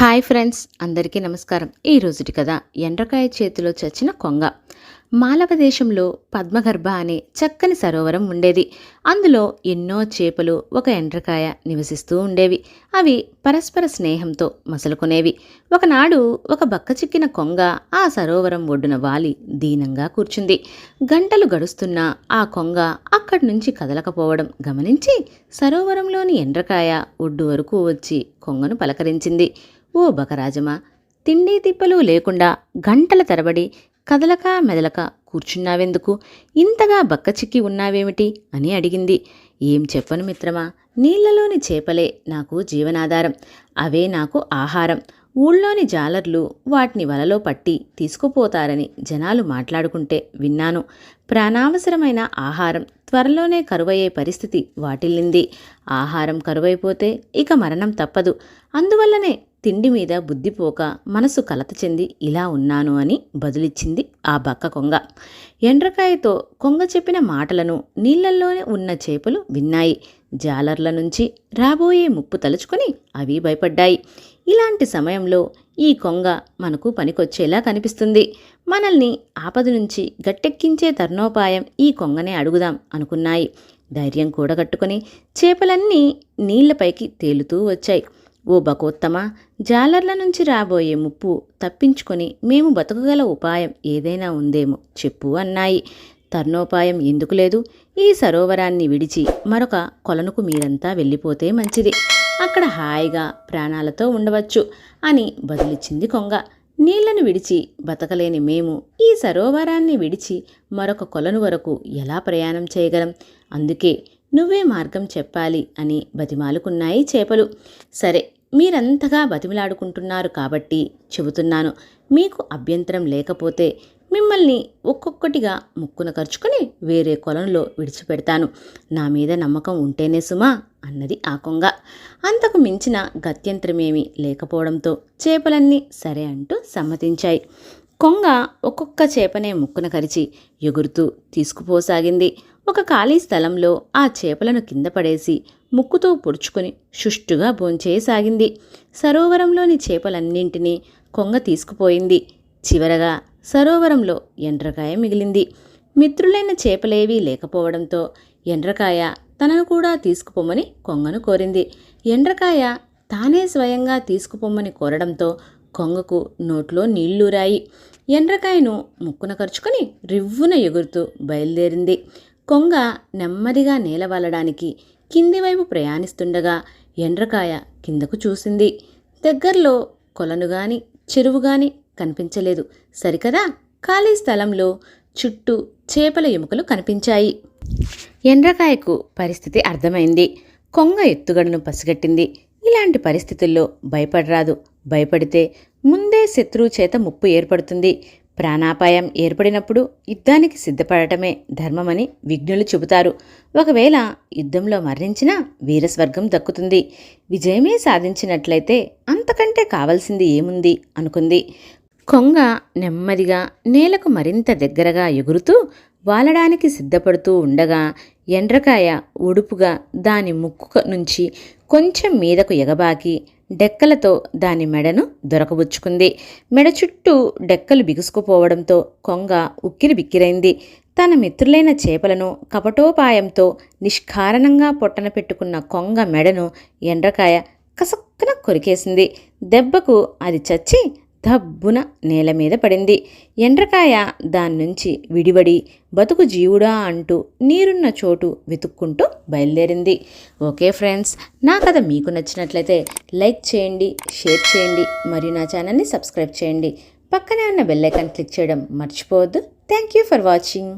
Hi friends అందరికీ నమస్కారం. ఈ రోజుటి కథ ఎండ్రకాయ చేతిలో చచ్చిన కొంగ. మాలవ దేశంలో పద్మగర్భ అనే చక్కని సరోవరం ఉండేది. అందులో ఎన్నో చేపలు ఒక ఎండ్రకాయ నివసిస్తూ ఉండేవి. అవి పరస్పర స్నేహంతో మసలుకునేవి. ఒకనాడు ఒక బక్క చిక్కిన కొంగ ఆ సరోవరం ఒడ్డున వాలి దీనంగా కూర్చుంది. గంటలు గడుస్తున్నా ఆ కొంగ అక్కడి నుంచి కదలకపోవడం గమనించి సరోవరంలోని ఎండ్రకాయ ఒడ్డు వరకు వచ్చి కొంగను పలకరించింది. ఓ బకరాజమా! తిండి తిప్పలు లేకుండా గంటల తరబడి కదలక మెదలక కూర్చున్నావెందుకు? ఇంతగా బక్కచిక్కి ఉన్నావేమిటి? అని అడిగింది. ఏం చెప్పను మిత్రమా? నీళ్ళలోని చేపలే నాకు జీవనాధారం. అవే నాకు ఆహారం. ఊళ్ళోని జాలర్లు వాటిని వలలో పట్టి తీసుకుపోతారని జనాలు మాట్లాడుకుంటే విన్నాను. ప్రాణావసరమైన ఆహారం త్వరలోనే కరువయ్యే పరిస్థితి వాటిల్లింది. ఆహారం కరువైపోతే ఇక మరణం తప్పదు. అందువల్లనే తిండి మీద బుద్ధిపోక మనసు కలత చెంది ఇలా ఉన్నాను అని బదులిచ్చింది ఆ బక్క కొంగ. ఎండ్రకాయతో కొంగ చెప్పిన మాటలను నీళ్ళల్లోనే ఉన్న చేపలు విన్నాయి. జాలర్ల నుంచి రాబోయే ముప్పు తలుచుకొని అవి భయపడ్డాయి. ఇలాంటి సమయంలో ఈ కొంగ మనకు పనికొచ్చేలా కనిపిస్తుంది. మనల్ని ఆపద నుంచి గట్టెక్కించే తరుణోపాయం ఈ కొంగనే అడుగుదాం అనుకున్నాయి. ధైర్యం కూడగట్టుకుని చేపలన్నీ నీళ్ళపైకి తేలుతూ వచ్చాయి. ఓ బకోత్తమ జాలర్ల నుంచి రాబోయే ముప్పు తప్పించుకొని మేము బతకగల ఉపాయం ఏదైనా ఉందేమో చెప్పు అన్నాయి. తర్ణోపాయం ఎందుకు లేదు? ఈ సరోవరాన్ని విడిచి మరొక కొలనుకు మీరంతా వెళ్ళిపోతే మంచిది. అక్కడ హాయిగా ప్రాణాలతో ఉండవచ్చు అని బదులిచ్చింది కొంగ. నీళ్ళను విడిచి బతకలేని మేము ఈ సరోవరాన్ని విడిచి మరొక కొలను వరకు ఎలా ప్రయాణం చేయగలం? అందుకే నువ్వే మార్గం చెప్పాలి అని బతిమాలుకున్నాయి చేపలు. సరే మీరంతగా బతిమిలాడుకుంటున్నారు కాబట్టి చెబుతున్నాను. మీకు అభ్యంతరం లేకపోతే మిమ్మల్ని ఒక్కొక్కటిగా ముక్కున ఖర్చుకొని వేరే కొలంలో విడిచిపెడతాను. నా మీద నమ్మకం ఉంటేనే సుమా అన్నది ఆ కొంగ. అంతకు మించిన గత్యంతరమేమీ లేకపోవడంతో చేపలన్నీ సరే అంటూ సమ్మతించాయి. కొంగ ఒక్కొక్క చేపనే ముక్కున కరిచి ఎగురుతూ తీసుకుపోసాగింది. ఒక ఖాళీ స్థలంలో ఆ చేపలను కింద పడేసి ముక్కుతో పొడుచుకొని సుష్టుగా భోంచేయసాగింది. సరోవరంలోని చేపలన్నింటినీ కొంగ తీసుకుపోయింది. చివరగా సరోవరంలో ఎండ్రకాయ మిగిలింది. మిత్రులైన చేపలేవీ లేకపోవడంతో ఎండ్రకాయ తనను కూడా తీసుకుపోమని కొంగను కోరింది. ఎండ్రకాయ తానే స్వయంగా తీసుకుపోమని కోరడంతో కొంగకు నోట్లో నీళ్ళురాయి. ఎండ్రకాయను ముక్కున ఖర్చుకొని రివ్వున ఎగురుతూ బయలుదేరింది. కొంగ నెమ్మదిగా నేలవలడానికి కింది వైపు ప్రయాణిస్తుండగా ఎండ్రకాయ కిందకు చూసింది. దగ్గరలో కొలను గాని చెరువు గాని కనిపించలేదు. సరికదా? ఖాళీ స్థలంలో చుట్టూ చేపల ఎముకలు కనిపించాయి. ఎండ్రకాయకు పరిస్థితి అర్థమైంది. కొంగ ఎత్తుగడను పసిగట్టింది. ఇలాంటి పరిస్థితుల్లో భయపడరాదు. భయపడితే ముందే శత్రువు చేత ముప్పు ఏర్పడుతుంది. ప్రాణాపాయం ఏర్పడినప్పుడు యుద్ధానికి సిద్ధపడటమే ధర్మమని విఘ్నులు చెబుతారు. ఒకవేళ యుద్ధంలో మరణించినా వీరస్వర్గం దక్కుతుంది. విజయమే సాధించినట్లయితే అంతకంటే కావలసింది ఏముంది? అనుకుంది. కొంగ నెమ్మదిగా నేలకు మరింత దగ్గరగా ఎగురుతూ వాలడానికి సిద్ధపడుతూ ఉండగా ఎండ్రకాయ ఉడుపుగా దాని ముక్కు నుంచి కొంచెం మీదకు ఎగబాకి డెక్కలతో దాని మెడను దొరకబుచ్చుకుంది. మెడ చుట్టూ డెక్కలు బిగుసుకుపోవడంతో కొంగ ఉక్కిరి బిక్కిరైంది. తన మిత్రులైన చేపలను కపటోపాయంతో నిష్కారణంగా పొట్టన పెట్టుకున్న కొంగ మెడను ఎండ్రకాయ కసక్కన కొరికేసింది. దెబ్బకు అది చచ్చి దబ్బున నేల మీద పడింది. ఎండ్రకాయ దాని నుంచి విడివడి బతుకు జీవుడా అంటూ నీరున్న చోటు వెతుక్కుంటూ బయలుదేరింది. ఓకే ఫ్రెండ్స్ నా కథ మీకు నచ్చినట్లయితే లైక్ చేయండి షేర్ చేయండి మరియు నా ఛానల్ని సబ్స్క్రైబ్ చేయండి. పక్కనే ఉన్న బెల్ క్లిక్ చేయడం మర్చిపోవద్దు. Thank you for watching.